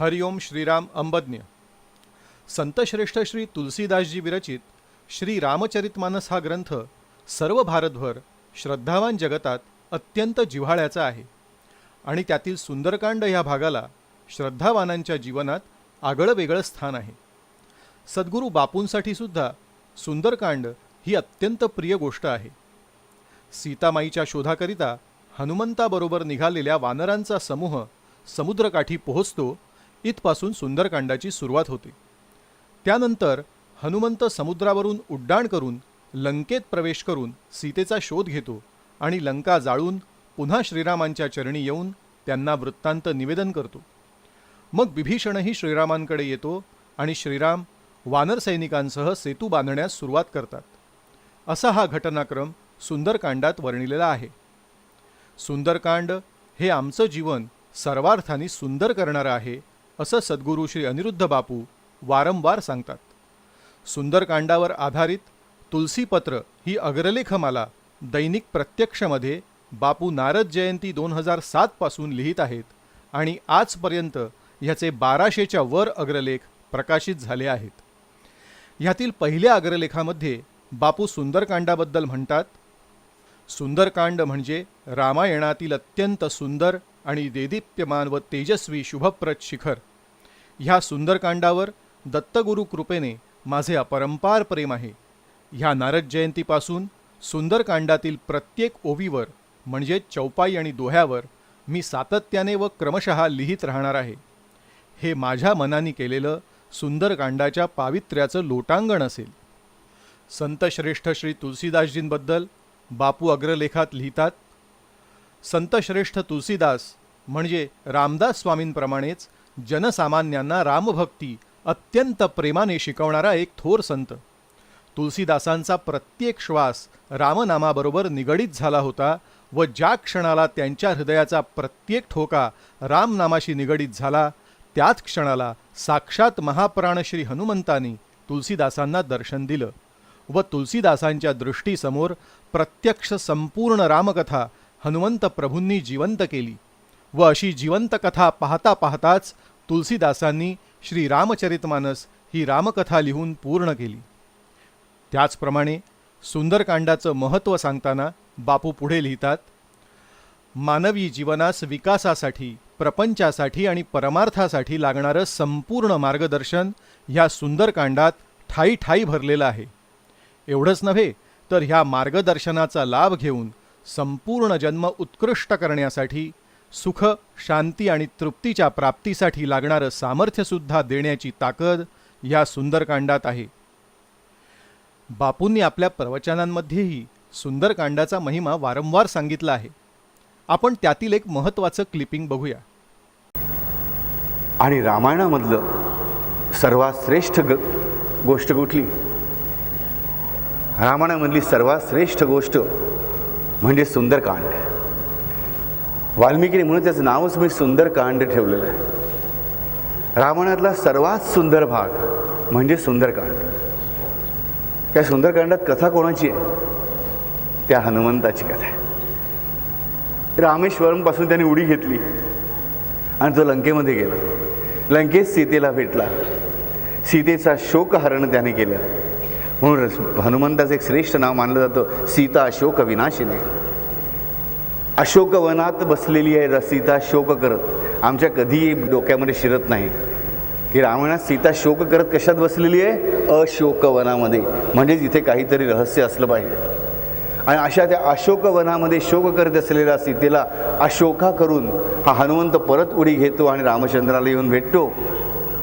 हरिओम श्रीराम अंबज्ञ. संतश्रेष्ठ श्री तुलसीदासजी विरचित श्री रामचरितमानस हा ग्रंथ सर्व भारतभर श्रद्धावान जगतात अत्यंत जिव्हाळ्याचा आहे. आणि त्यातील सुंदरकांड ह्या भागाला श्रद्धावानांच्या जीवनात आगळं वेगळं स्थान आहे. सद्गुरू बापूंसाठी सुद्धा सुंदरकांड ही अत्यंत प्रिय गोष्ट आहे. सीतामाईच्या शोधाकरिता हनुमंताबरोबर निघालेल्या वानरांचा समूह समुद्रकाठी पोहोचतो इथपासून सुंदरकांडाची सुरुवात होते. त्यानंतर हनुमंत समुद्रावरून उड्डाण करून लंकेत प्रवेश करून सीतेचा शोध घेतो आणि लंका जाळून पुन्हा श्रीरामांच्या चरणी येऊन त्यांना वृत्तांत निवेदन करतो. मग बिभीषणही श्रीरामांकडे येतो आणि श्रीराम वानर सैनिकांसह सेतू बांधण्यास सुरुवात करतात. असा हा घटनाक्रम सुंदरकांडात वर्णिलेला आहे. सुंदरकांड हे आमचं जीवन सर्वार्थाने सुंदर करणारं आहे असं सद्गुरू श्री अनिरुद्ध बापू वारंवार सांगतात. सुंदरकांडावर आधारित तुलसीपत्र ही अग्रलेखमाला दैनिक प्रत्यक्षमध्ये बापू नारद जयंती दोन हजार सातपासून लिहित आहेत आणि आजपर्यंत ह्याचे बाराशेच्या वर अग्रलेख प्रकाशित झाले आहेत. ह्यातील पहिल्या अग्रलेखामध्ये बापू सुंदरकांडाबद्दल म्हणतात सुंदरकांड म्हणजे रामायणातील अत्यंत सुंदर आणि देदीप्यमान व तेजस्वी शुभप्रद शिखर. ह्या सुंदरकांडावर दत्तगुरु कृपेने माझे अपरंपार प्रेम आहे. ह्या नारद जयंतीपासून सुंदरकांडातील प्रत्येक ओवीवर म्हणजे चौपाई आणि दोह्यावर मी सातत्याने व क्रमशः लिहित राहणार आहे. हे माझ्या मनाने केलेलं सुंदरकांडाच्या पावित्र्याचं लोटांगण असेल. संतश्रेष्ठ श्री तुलसीदासजींबद्दल बापू अग्रलेखात लिहितात संतश्रेष्ठ तुलसीदास म्हणजे रामदास स्वामींप्रमाणेच जनसामान्यांना रामभक्ती अत्यंत प्रेमाने शिकवणारा एक थोर संत. तुलसीदासांचा प्रत्येक श्वास रामनामाबरोबर निगडीत झाला होता व ज्या क्षणाला त्यांच्या हृदयाचा प्रत्येक ठोका रामनामाशी निगडीत झाला त्याच क्षणाला साक्षात महाप्राण श्री हनुमंतांनी तुलसीदासांना दर्शन दिलं व तुलसीदासांच्या दृष्टीसमोर प्रत्यक्ष संपूर्ण रामकथा हनुमंत प्रभूंनी जिवंत केली व अशी जिवंत कथा पाहता पाहताच तुलसीदासांनी श्री रामचरितमानस ही रामकथा लिहून पूर्ण केली. त्याचप्रमाणे सुंदरकांडाचं महत्त्व सांगताना बापू पुढे लिहितात मानवी जीवनास विकासासाठी प्रपंचासाठी आणि परमार्थासाठी लागणारं संपूर्ण मार्गदर्शन ह्या सुंदरकांडात ठाई ठाई भरलेलं आहे. एवढंच नव्हे तर ह्या मार्गदर्शनाचा लाभ घेऊन संपूर्ण जन्म उत्कृष्ट करण्यासाठी सुख शांती आणि तृप्तीच्या प्राप्तीसाठी लागणारं सामर्थ्यसुद्धा देण्याची ताकद या सुंदरकांडात आहे. बापूंनी आपल्या प्रवचनांमध्येही सुंदरकांडाचा महिमा वारंवार सांगितला आहे. आपण त्यातील एक महत्त्वाचं क्लिपिंग बघूया. आणि रामायणामधलं सर्वात श्रेष्ठ ग गोष्ट कुठली? रामायणामधली सर्वात श्रेष्ठ गोष्ट म्हणजे सुंदरकांड. वाल्मिकीने म्हणून त्याचं नावच मी सुंदरकांड ठेवलेलं आहे. रामायणातला सर्वात सुंदर भाग म्हणजे सुंदरकांड. त्या सुंदरकांडात कथा कोणाची आहे? त्या हनुमंताची कथा आहे. रामेश्वरमपासून त्यांनी उडी घेतली आणि तो लंकेमध्ये गेला. लंकेत सीतेला भेटला. सीतेचा शोकहरण त्याने केलं. म्हणून हनुमंताचं एक श्रेष्ठ नाव मानलं जातं. सीता अशोक विनाशिने अशोकवनात बसलेली आहे र- सीता शोक करत. आमच्या कधीही डोक्यामध्ये शिरत नाही. की रामायणात सीता शोक करत कशात बसलेली आहे? अशोकवनामध्ये म्हणजेच इथे काहीतरी रहस्य असलं पाहिजे. आणि अशा त्या अशोकवनामध्ये शोक करत असलेल्या सीतेला अशोका करून हा हनुमंत परत उडी घेतो आणि रामचंद्राला येऊन भेटतो.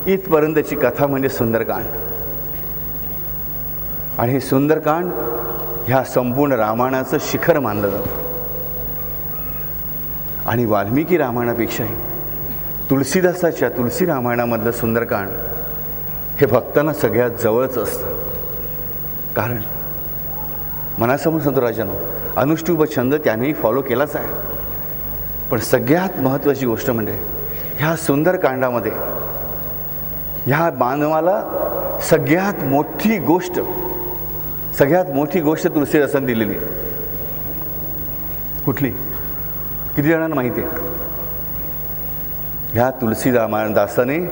इथपर्यंतची कथा म्हणजे सुंदरकांड. आणि हे सुंदरकांड ह्या संपूर्ण रामायणाचं शिखर मानलं जातं. आणि वाल्मिकी रामायणापेक्षाही तुलसीदासाच्या तुलसी रामायणामधलं सुंदरकांड हे भक्तांना सगळ्यात जवळच असतं. कारण मनासमोर संतो राजानो अनुष्टुप छंद त्यानेही फॉलो केलाच आहे. पण सगळ्यात महत्त्वाची गोष्ट म्हणजे ह्या सुंदरकांडामध्ये ह्या मानवाला सगळ्यात मोठी गोष्ट सगळ्यात मोठी गोष्ट तुलसीदासांनी दिलेली. कुठली? किती जणांना माहिती आहे? ह्या तुलसीदासाने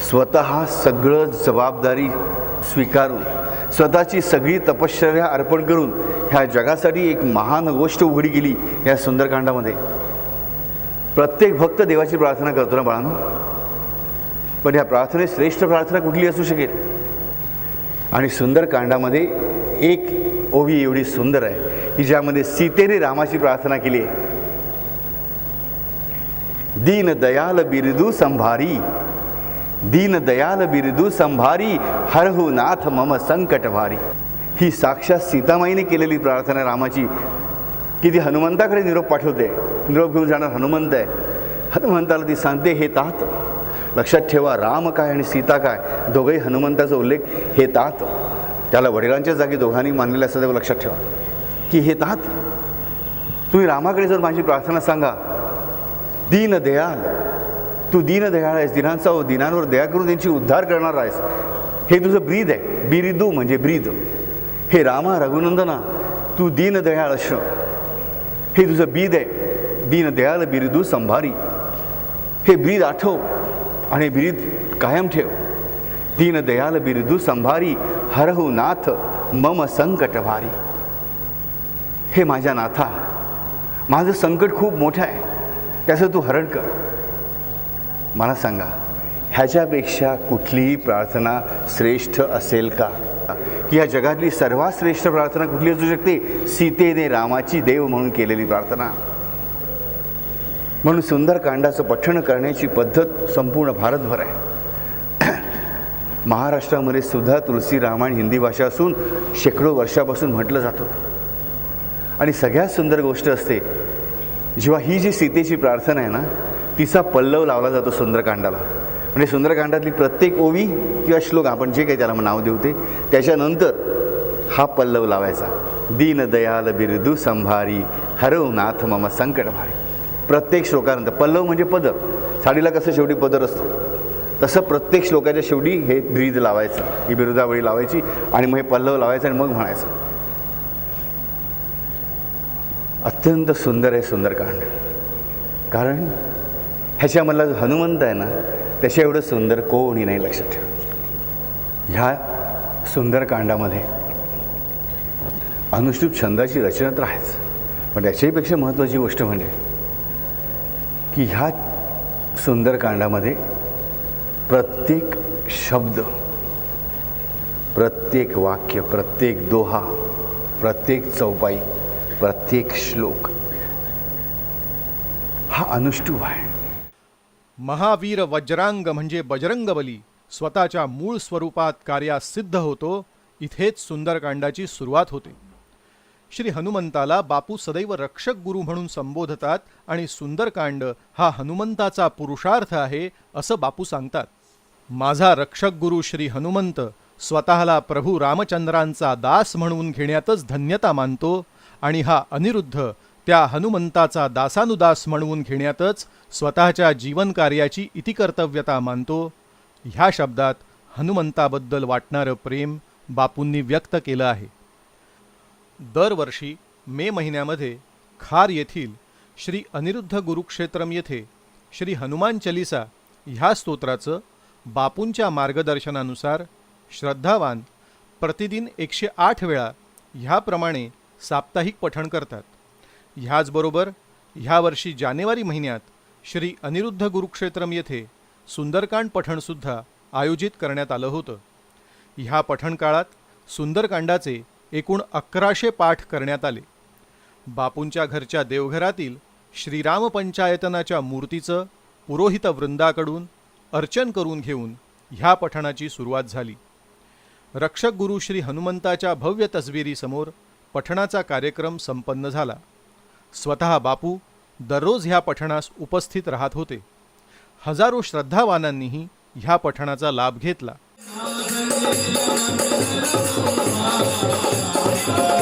स्वतः सगळं जबाबदारी स्वीकारून स्वतःची सगळी तपश्चर्या अर्पण करून ह्या जगासाठी एक महान गोष्ट उघडी गेली या सुंदरकांडामध्ये. प्रत्येक भक्त देवाची प्रार्थना करतो ना बाळांनो? पण ह्या प्रार्थनेत श्रेष्ठ प्रार्थना कुठली असू शकेल? आणि सुंदरकांडामध्ये एक ओवी एवढी सुंदर आहे की ज्यामध्ये सीतेने रामाची प्रार्थना केली आहे. दीन दयाल बिरदू संभारी दीन दयाल बिरदू संभारी हरहु नाथ मम संकट भारी. ही साक्षात सीतामाईने केलेली प्रार्थना रामाची. की ती हनुमंताकडे निरोप पाठवते. निरोप घेऊन जाणार हनुमंत आहे. हनुमंताला ती सांगते हे तात लक्षात ठेवा राम काय आणि सीता काय? दोघंही हनुमंताचा उल्लेख. हे तात त्याला वडिलांच्या जागी दोघांनी मानलेलं असं तेव्हा लक्षात ठेवा. की हे तात तुम्ही रामाकडे जर माझी प्रार्थना सांगा दीन दयाल. तू दीन दयाळ आहेस दिनांचा दिनांवर दया करून त्यांची उद्धार करणार आहेस. हे तुझं ब्रीद आहे. बिरिदू म्हणजे ब्रीद. हे रामा रघुनंदना तू दीन दयाळ असणं हे तुझं बीद आहे. दीन दयाल बिरिदू संभारी. हे ब्रीद आठव आणि ब्रीद कायम ठेव. दीन दयाल बिरिदू संभारी. हरहु नाथ मम संकट भारी हे माझ्या नाथा माझं संकट खूप मोठं आहे त्याचं तू हरण कर। मला सांगा ह्याच्यापेक्षा कुठलीही प्रार्थना श्रेष्ठ असेल का? की या जगातली सर्वात श्रेष्ठ प्रार्थना कुठली असू शकते? सीतेने रामाची देव म्हणून केलेली प्रार्थना। म्हणून सुंदरकांडाचं पठण करण्याची पद्धत संपूर्ण भारतभर आहे। महाराष्ट्रामध्ये सुद्धा तुलसी रामायण हिंदी भाषा असून शेकडो वर्षापासून म्हटलं जातं. आणि सगळ्यात सुंदर गोष्ट असते जेव्हा ही जी सीतेची प्रार्थना आहे ना तिचा पल्लव लावला जातो सुंदरकांडाला. म्हणजे सुंदरकांडातली प्रत्येक ओवी किंवा श्लोक आपण जे काही त्याला नाव देऊ ते त्याच्यानंतर हा पल्लव लावायचा. दीन दयाल बिरदू संभारी हरव नाथ मम संकट भारी प्रत्येक श्लोकानंतर पल्लव म्हणजे पदर. साडीला कसं शेवटी पदर असतो? तसं प्रत्येक श्लोकाच्या शेवटी हे ब्रीद लावायचं ही बिरुदावळी लावायची आणि मग हे पल्लव लावायचं आणि मग म्हणायचं. अत्यंत सुंदर आहे सुंदरकांड. कारण ह्याच्यामधला जो हनुमंत आहे ना त्याच्या एवढं सुंदर कोणी नाही लक्षात ठेव ह्या सुंदरकांडामध्ये अनुष्ठूप छंदाची रचना तर आहेच. पण त्याच्याहीपेक्षा महत्त्वाची गोष्ट म्हणजे की ह्या सुंदरकांडामध्ये प्रत्येक शब्द प्रत्येक वाक्य प्रत्येक दोहा प्रत्येक चौपाई प्रत्येक श्लोक हा अनुष्टुप आहे. महावीर वज्रांग म्हणजे बजरंगबली स्वतःच्या मूळ स्वरूपात कार्यास सिद्ध होतो. इथेच सुंदरकांडाची सुरुवात होते. श्री हनुमंताला बापू सदैव रक्षक गुरु म्हणून संबोधतात आणि सुंदरकांड हा हनुमंताचा पुरुषार्थ आहे असं बापू सांगतात. माझा रक्षक गुरु श्री हनुमंत स्वतःला प्रभू रामचंद्रांचा दास म्हणून घेण्यातच धन्यता मानतो आणि हा अनिरुद्ध त्या हनुमंताचा दासानुदास म्हणवून घेण्यातच स्वतःच्या जीवनकार्याची इतिकर्तव्यता मानतो. ह्या शब्दात हनुमंताबद्दल वाटणारं प्रेम बापूंनी व्यक्त केलं आहे. दरवर्षी मे महिन्यामध्ये खार येथील श्री अनिरुद्ध गुरुक्षेत्रम येथे श्री हनुमान चालिसा ह्या स्तोत्राचं बापूंच्या मार्गदर्शनानुसार श्रद्धावान प्रतिदिन एकशे आठ वेळा ह्याप्रमाणे साप्ताहिक पठण करतात. ह्याचबरोबर ह्या वर्षी जानेवारी महिन्यात श्री अनिरुद्ध गुरुक्षेत्रम येथे सुंदरकांड पठणसुद्धा आयोजित करण्यात आलं होतं. ह्या पठणकाळात सुंदरकांडाचे एकूण अकराशे पाठ करण्यात आले. बापूंच्या घरच्या देवघरातील श्रीराम पंचायतनाच्या मूर्तीचं पुरोहित वृंदाकडून अर्चन करून घेऊन ह्या पठणाची सुरुवात झाली. रक्षक गुरु श्री हनुमंताच्या भव्य तस्वीरीसमोर पठणाचा कार्यक्रम संपन्न झाला. स्वतः बापू दररोज ह्या पठणास उपस्थित राहत होते. हजारो श्रद्धावानांनीही ह्या पठणाचा लाभ घेतला. ハハハハ!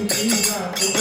你给你一个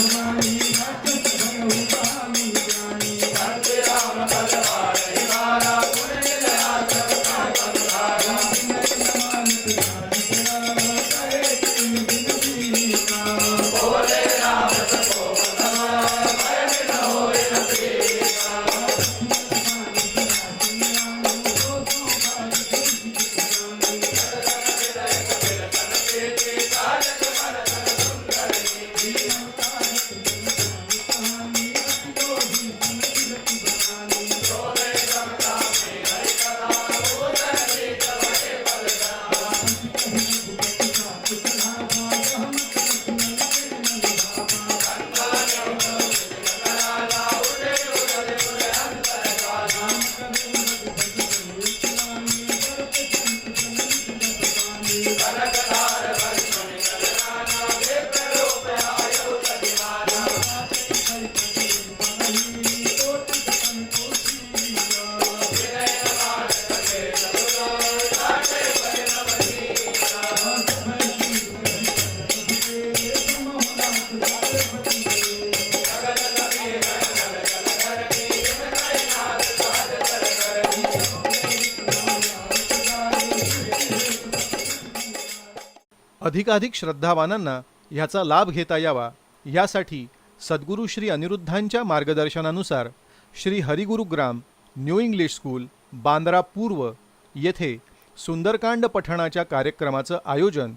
अधिकाधिक श्रद्धावानांना ह्याचा लाभ घेता यावा. यासाठी सद्गुरू श्री अनिरुद्धांच्या मार्गदर्शनानुसार Shri Harigurugram new English school Bandra पूर्व येथे सुंदरकांड पठणाच्या कार्यक्रमाचं आयोजन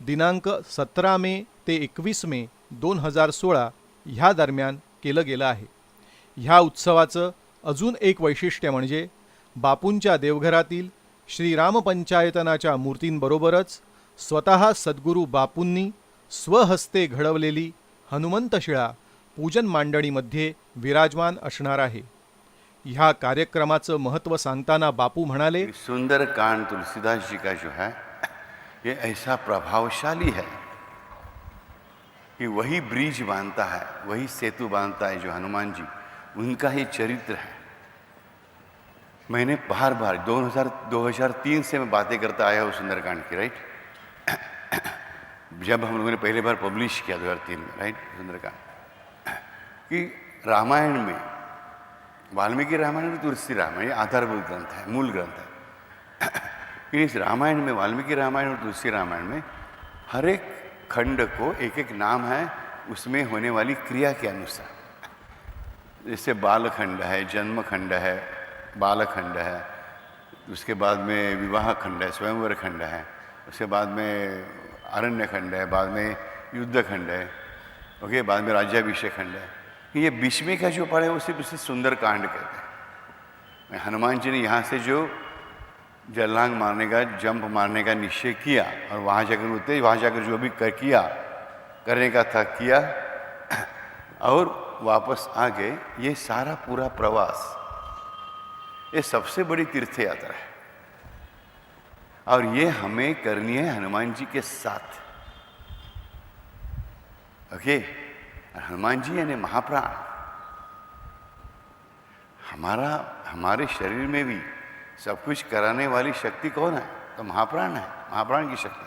दिनांक सतरा मे ते एकवीस मे दोन हजार सोळा ह्या दरम्यान केलं गेलं आहे. ह्या उत्सवाचं अजून एक वैशिष्ट्य म्हणजे बापूंच्या देवघरातील श्रीरामपंचायतनाच्या मूर्तींबरोबरच स्वतः सद्गुरू बापूंनी स्वहस्ते घडवलेली हनुमंतशिळा पूजन मांडणीमध्ये विराजमान असणार आहे. ह्या कार्यक्रमाचं महत्त्व सांगताना बापू म्हणाले सुंदर कांड तुलसीदास जी का जो है ये ऐसा प्रभावशाली है। कि वही ब्रिज बांधता है वही सेतु बांधता है जो हनुमान जी उनका ही चरित्र है। मैंने बार बार दो हजार दो हजार तीन से मैं बातें करता आया हूँ सुंदरकांड की राइट जब हम लोगों ने पहली बार पब्लिश किया 2003 में राइट सुंदरकांड कि रामायण में, वाल्मीकि रामायण और तुलसी रामायण, ये आधारभूत ग्रंथ है, मूल ग्रंथ है। इस रामायण में, वाल्मीकि रामायण और तुलसी रामायण में, हर एक खंड को एक एक नाम है, उसमें होने वाली क्रिया के अनुसार। जैसे बालखंड है जन्म खंड है, बालखंड है, उसके बाद में विवाह खंड है, स्वयंवर खंड है उसके बाद में अरण्य खंड है, बाद में युद्ध खंड है, ओके, बाद में राज्याभिषेक खंड है। ये बीच में का जो वो सिर्फ़ उसे सुंदर कांड कहते हैं। हनुमान जी ने यहाँ से जो जलांग मारने का, जंप मारने का निश्चय किया और वहाँ जाकर उतरे, वहाँ जाकर जो भी कर किया, करने का था किया, और वापस आ गए, ये सारा पूरा प्रवास, ये सबसे बड़ी तीर्थ यात्रा है। और ये हमें करनी है हनुमान जी के साथ। ओके हनुमान जी यानी महाप्राण। हमारा, हमारे शरीर में भी सब कुछ कराने वाली शक्ति कौन है? तो महाप्राण है। महाप्राण की शक्ति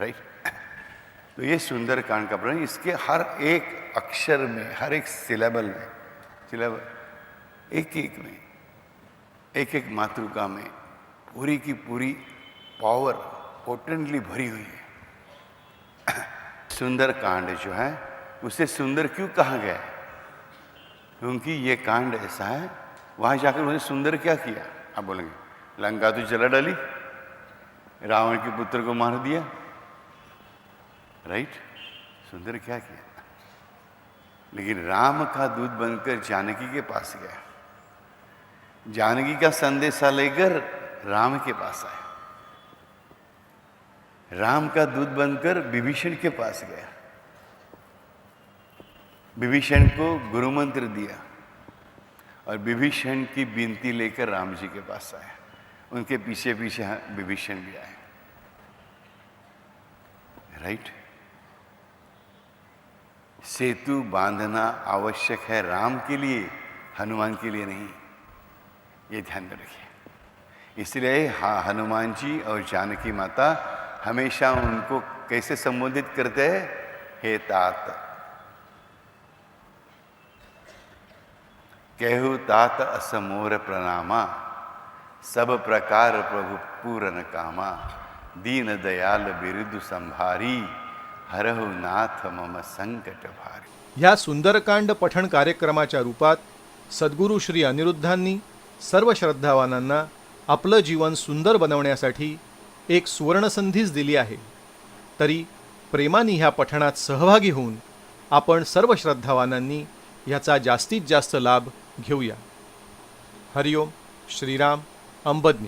राइट तो ये सुंदर कांड का प्रण, इसके हर एक अक्षर में, हर एक सिलेबल में सिलेबल एक एक में एक एक मातृका में, पूरी की पूरी पावर पोटेंटली भरी हुई है। सुंदर कांड जो है, उसे सुंदर क्यों कहा गया क्योंकि ये कांड ऐसा है, वहाँ जाकर उन्होंने सुंदर क्या किया? आप बोलेंगे, लंका तो जला डाली, रावण के पुत्र को मार दिया। राइट सुंदर क्या किया? लेकिन राम का दूध बनकर जानकी के पास गया। जानकी का संदेशा लेकर राम के पास आया। राम का दूध बनकर विभीषण के पास गया। विभीषण को गुरु मंत्र दिया और विभीषण की विनती लेकर राम जी के पास आया। उनके पीछे पीछे विभीषण भी आए। राइट सेतु बांधना आवश्यक है राम के लिए, हनुमान के लिए नहीं। ये ध्यान में रखिए। इसलिए हाँ हनुमान जी और जानकी माता हमेशा उनको कैसे संबोधित करते हैं? हे तात। कहु तात असमोर प्रणामा सब प्रकार प्रभु पूरन कामा दीन दयाल बिरुदु संभारी हरहु नाथ मम संकट भारी। ह्या सुंदरकांड पठण कार्यक्रमाच्या रूपात सद्गुरू श्री अनिरुद्धांनी सर्व श्रद्धावानांना आपलं जीवन सुंदर बनवण्यासाठी एक सुवर्णसंधीच दिली आहे. तरी प्रेमाने ह्या पठणात सहभागी होऊन आपण सर्व श्रद्धावानांनी ह्याचा जास्तीत जास्त लाभ घेऊया. हरिओम श्रीराम अंबज्ञ.